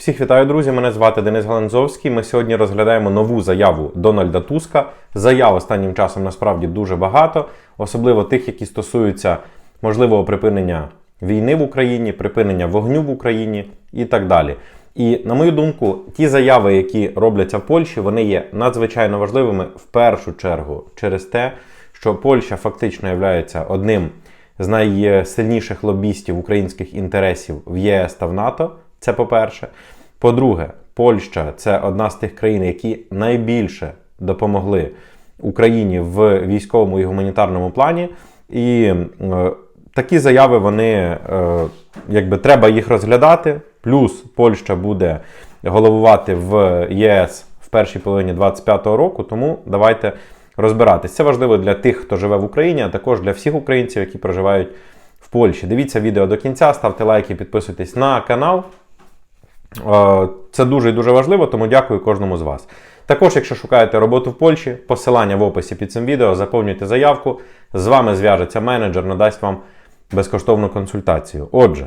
Всіх вітаю, друзі! Мене звати Денис Галанзовський. Ми сьогодні розглядаємо нову заяву Дональда Туска. Заяв останнім часом насправді дуже багато, особливо тих, які стосуються можливого припинення війни в Україні, припинення вогню в Україні і так далі. І на мою думку, ті заяви, які робляться в Польщі, вони є надзвичайно важливими в першу чергу через те, що Польща фактично є одним з найсильніших лобістів українських інтересів в ЄС та в НАТО. Це по-перше. По-друге, Польща це одна з тих країн, які найбільше допомогли Україні в військовому і гуманітарному плані. І е, такі заяви вони е, якби треба їх розглядати. Плюс Польща буде головувати в ЄС в першій половині 2025 року. Тому давайте розбиратись. Це важливо для тих, хто живе в Україні, а також для всіх українців, які проживають в Польщі. Дивіться відео до кінця, ставте лайки, підписуйтесь на канал. Е, Це дуже і дуже важливо, тому дякую кожному з вас. Також, якщо шукаєте роботу в Польщі, посилання в описі під цим відео, заповнюйте заявку. З вами зв'яжеться менеджер, надасть вам безкоштовну консультацію. Отже,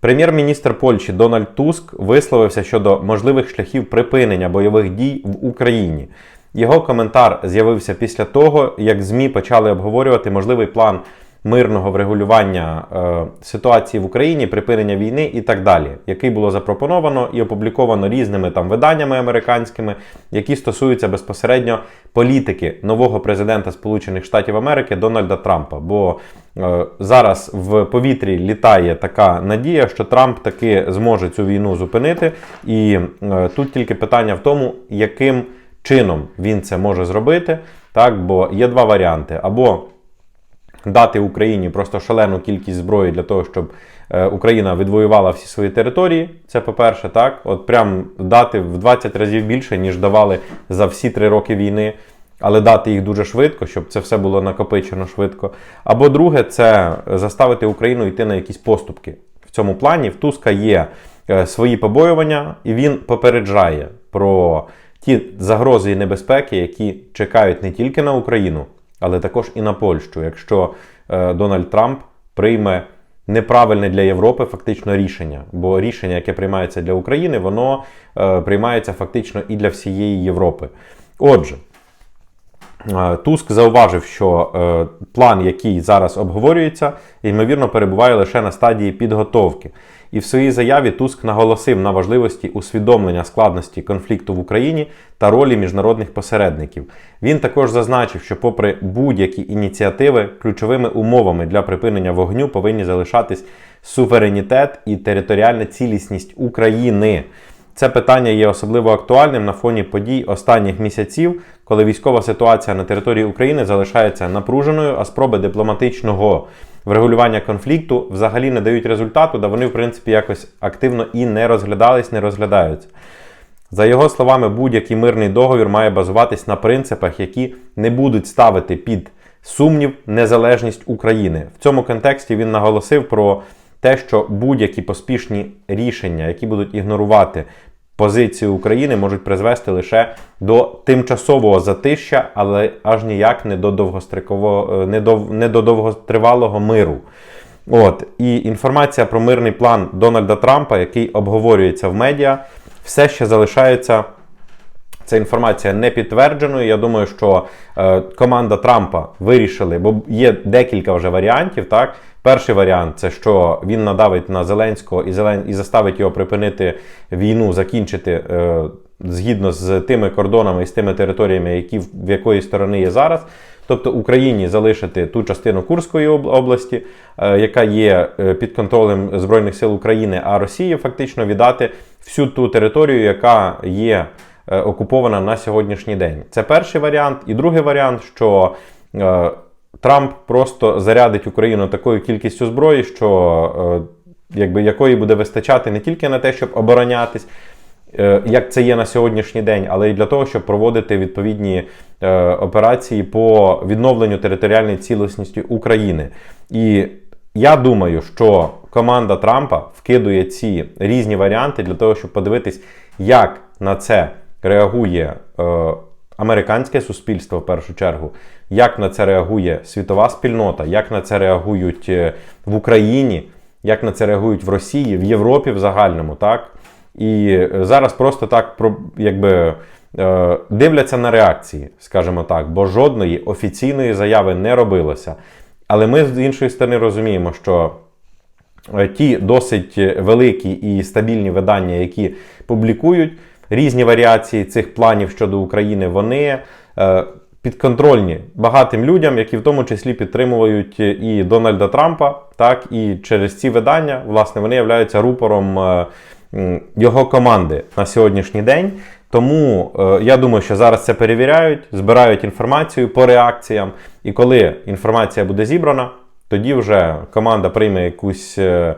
прем'єр-міністр Польщі Дональд Туск висловився щодо можливих шляхів припинення бойових дій в Україні. Його коментар з'явився після того, як ЗМІ почали обговорювати можливий план мирного врегулювання е, ситуації в Україні, припинення війни і так далі, який було запропоновано і опубліковано різними там виданнями американськими, які стосуються безпосередньо політики нового президента Сполучених Штатів Америки Дональда Трампа. Бо е, зараз в повітрі літає така надія, що Трамп таки зможе цю війну зупинити. І е, тут тільки питання в тому, яким чином він це може зробити. Так, бо є два варіанти: або дати Україні просто шалену кількість зброї для того, щоб е, Україна відвоювала всі свої території. Це по-перше, так, от прям дати в 20 разів більше, ніж давали за всі три роки війни. Але дати їх дуже швидко, щоб це все було накопичено швидко. Або друге, це заставити Україну йти на якісь поступки. В цьому плані в Туска є е, свої побоювання, і він попереджає про ті загрози і небезпеки, які чекають не тільки на Україну, але також і на Польщу, якщо е, Дональд Трамп прийме неправильне для Європи фактично рішення. Бо рішення, яке приймається для України, воно е, приймається фактично і для всієї Європи. Отже. Е, Туск зауважив, що е, план, який зараз обговорюється, ймовірно, перебуває лише на стадії підготовки. І в своїй заяві Туск наголосив на важливості усвідомлення складності конфлікту в Україні та ролі міжнародних посередників. Він також зазначив, що, попри будь-які ініціативи, ключовими умовами для припинення вогню повинні залишатись суверенітет і територіальна цілісність України. Це питання є особливо актуальним на фоні подій останніх місяців, коли військова ситуація на території України залишається напруженою, а спроби дипломатичного врегулювання конфлікту взагалі не дають результату, да вони, в принципі, якось активно і не розглядались, не розглядаються. За його словами, будь-який мирний договір має базуватись на принципах, які не будуть ставити під сумнів незалежність України. В цьому контексті він наголосив про те, що будь-які поспішні рішення, які будуть ігнорувати позицію України, можуть призвести лише до тимчасового затища, але аж ніяк не до довгострикового, не до, не до довготривалого миру. От і інформація про мирний план Дональда Трампа, який обговорюється в медіа, все ще залишається. Ця інформація не підтвердженою. Я думаю, що е, команда Трампа вирішили, бо є декілька вже варіантів. Так, перший варіант це що він надавить на Зеленського і Зелен... і заставить його припинити війну, закінчити е, згідно з тими кордонами і з тими територіями, які в якої сторони є зараз. Тобто Україні залишити ту частину Курської області, е, яка є е, під контролем Збройних сил України, а Росії фактично віддати всю ту територію, яка є. Е, окупована на сьогоднішній день. Це перший варіант. І другий варіант, що е, Трамп просто зарядить Україну такою кількістю зброї, що е, якби, якої буде вистачати не тільки на те, щоб оборонятись. Як це є на сьогоднішній день, але й для того, щоб проводити відповідні е, операції по відновленню територіальної цілісності України. І я думаю, що команда Трампа вкидує ці різні варіанти для того, щоб подивитись, як на це реагує е, американське суспільство в першу чергу, як на це реагує світова спільнота, як на це реагують е, в Україні, як на це реагують в Росії, в Європі в загальному, так? І е, зараз просто так якби, е, дивляться на реакції, скажімо так, бо жодної офіційної заяви не робилося. Але ми з іншої сторони розуміємо, що ті досить великі і стабільні видання, які публікують різні варіації цих планів щодо України, вони е, підконтрольні багатим людям, які в тому числі підтримують і Дональда Трампа, так і через ці видання, власне, вони являються рупором е, його команди на сьогоднішній день. Тому е, я думаю, що зараз це перевіряють, збирають інформацію по реакціям. І коли інформація буде зібрана, тоді вже команда прийме якусь, е,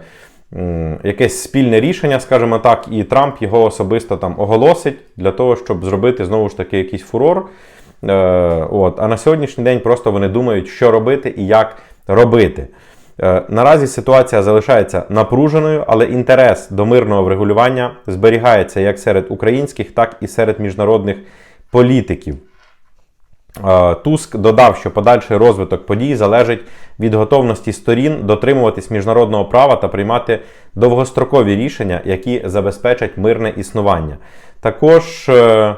якесь спільне рішення, скажімо так, і Трамп його особисто там оголосить для того, щоб зробити знову ж таки якийсь фурор. Е, от. А на сьогоднішній день просто вони думають, що робити і як робити. Е, Наразі ситуація залишається напруженою, але інтерес до мирного врегулювання зберігається як серед українських, так і серед міжнародних політиків. Е, Туск додав, що подальший розвиток подій залежить від готовності сторін дотримуватись міжнародного права та приймати довгострокові рішення, які забезпечать мирне існування. Також е,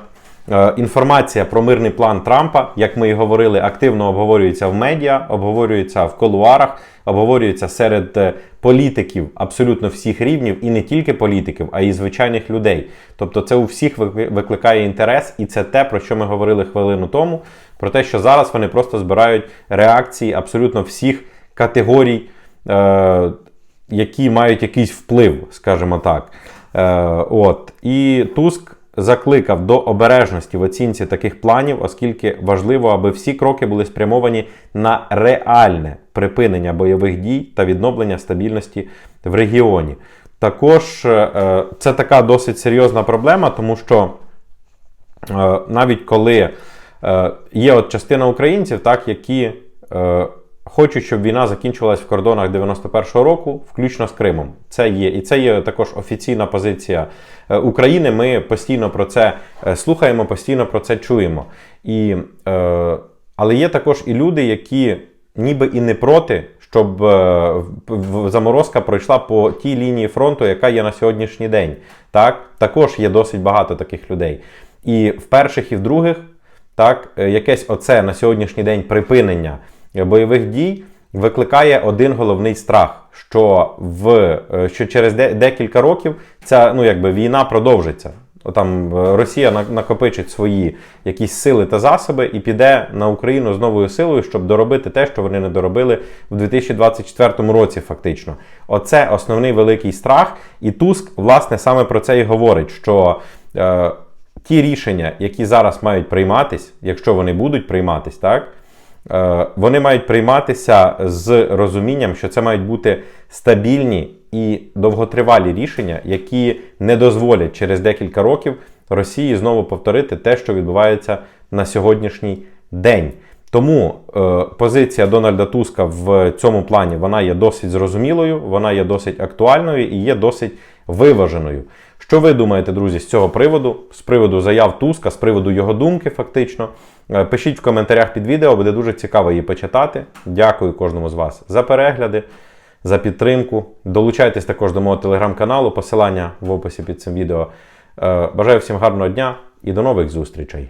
е, інформація про мирний план Трампа, як ми і говорили, активно обговорюється в медіа, обговорюється в колуарах, обговорюється серед політиків абсолютно всіх рівнів, і не тільки політиків, а й звичайних людей. Тобто це у всіх викликає інтерес, і це те, про що ми говорили хвилину тому, про те, що зараз вони просто збирають реакції абсолютно всіх категорій, е, які мають якийсь вплив, скажімо так. Е, от. І Туск закликав до обережності в оцінці таких планів, оскільки важливо, аби всі кроки були спрямовані на реальне припинення бойових дій та відновлення стабільності в регіоні. Також е, е, це така досить серйозна проблема, тому що е, навіть коли є от частина українців, так, які е, хочуть, щоб війна закінчилась в кордонах 91-го року, включно з Кримом. Це є. І це є також офіційна позиція е, України. Ми постійно про це е, слухаємо, постійно про це чуємо. І, е, але є також і люди, які ніби і не проти. Щоб е, заморозка пройшла по тій лінії фронту, яка є на сьогоднішній день. Так, також є досить багато таких людей. І в перших, і в других, так, е, якесь оце на сьогоднішній день припинення бойових дій викликає один головний страх, що в е, що через декілька років ця ну, якби, війна продовжиться. Там е, Росія на- накопичить свої якісь сили та засоби і піде на Україну з новою силою, щоб доробити те, що вони не доробили в 2024 році, фактично. Оце основний великий страх. І Туск, власне, саме про це і говорить, що ті рішення, які зараз мають прийматись, якщо вони будуть прийматись, так. Е, Вони мають прийматися з розумінням, що це мають бути стабільні і довготривалі рішення, які не дозволять через декілька років Росії знову повторити те, що відбувається на сьогоднішній день. Тому е, позиція Дональда Туска в цьому плані вона є досить зрозумілою, вона є досить актуальною і є досить виваженою. Що ви думаєте, друзі, з цього приводу, з приводу заяв Туска, з приводу його думки, фактично? Е, Пишіть в коментарях під відео, буде дуже цікаво її почитати. Дякую кожному з вас за перегляди, за підтримку. Долучайтесь також до мого телеграм-каналу, посилання в описі під цим відео. Е, Бажаю всім гарного дня і до нових зустрічей!